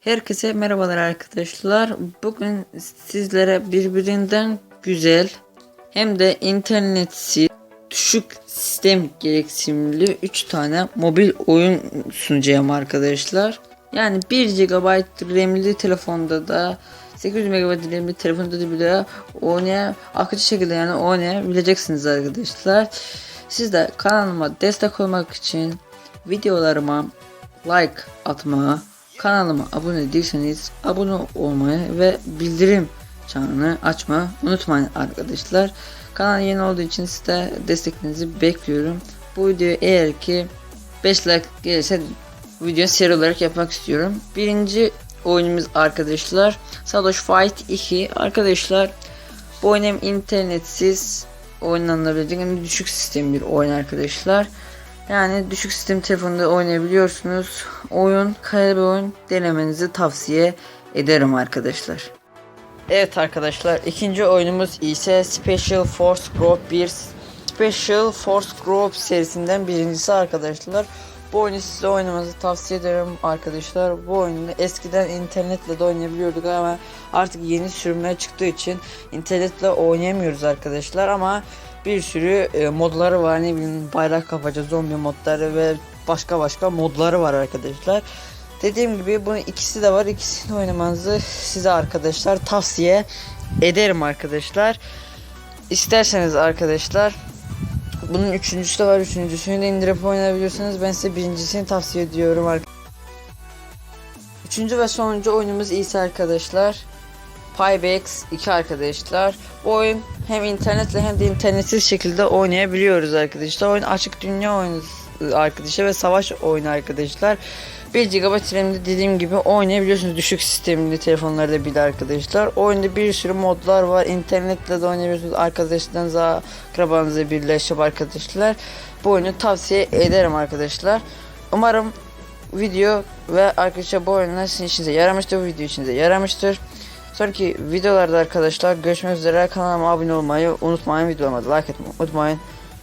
Herkese merhabalar arkadaşlar. Bugün sizlere birbirinden güzel hem de internetsiz düşük sistem gereksinimli 3 tane mobil oyun sunacağım arkadaşlar. Yani 1 GB RAM'li telefonda da 800 MB RAM'li telefonda da bile oynaya akıcı şekilde yani oynayabileceksiniz arkadaşlar. Siz de kanalıma destek olmak için videolarıma like atmayı, kanalıma abone değilseniz abone olmayı ve bildirim çanını açmayı unutmayın arkadaşlar. Kanal yeni olduğu için size desteklerinizi bekliyorum. Bu video eğer ki 5 like gelirse video seri olarak yapmak istiyorum. Birinci oyunumuz arkadaşlar Sadosh Fight 2 arkadaşlar bu oyun internetsiz oynanabilecek hem düşük sistem bir oyun arkadaşlar. Yani düşük sistem telefonda oynayabiliyorsunuz. Oyun, kaliteli bir oyun denemenizi tavsiye ederim arkadaşlar. Evet arkadaşlar ikinci oyunumuz ise Special Force Group 1 Special Force Group serisinden birincisi arkadaşlar. Bu oyunu size oynamanızı tavsiye ederim arkadaşlar. Bu oyunu eskiden internetle de oynayabiliyorduk ama artık yeni sürümler çıktığı için internetle oynayamıyoruz arkadaşlar ama bir sürü e, modları var ne bileyim bayrak kafaca zombi modları ve başka başka modları var arkadaşlar. Dediğim gibi bunun ikisi de var. İkisini oynamanızı size arkadaşlar tavsiye ederim arkadaşlar. İsterseniz arkadaşlar bunun üçüncüsü de var. Üçüncüsünü de indirip oynayabilirsiniz. Ben size birincisini tavsiye ediyorum arkadaşlar. Üçüncü ve sonuncu oyunumuz ise arkadaşlar. Pybex 2 arkadaşlar. Bu oyun hem internetle hem de internetsiz şekilde oynayabiliyoruz arkadaşlar. Oyun açık dünya oyunu arkadaşlar ve savaş oyunu arkadaşlar. 1 GB RAM'de dediğim gibi oynayabiliyorsunuz düşük sistemli telefonlarda bile arkadaşlar. Oyunda bir sürü modlar var. İnternetle de oynayabiliyorsunuz. Arkadaşlarınızla, akrabanızla birleşip arkadaşlar. Bu oyunu tavsiye ederim arkadaşlar. Umarım video ve arkadaşlar bu oyunlar sizin işinize yaramıştır. Bu video işinize yaramıştır. Sonraki videolarda arkadaşlar görüşmek üzere. Kanalıma abone olmayı unutmayın. Videolarıma da like etmeyi unutmayın.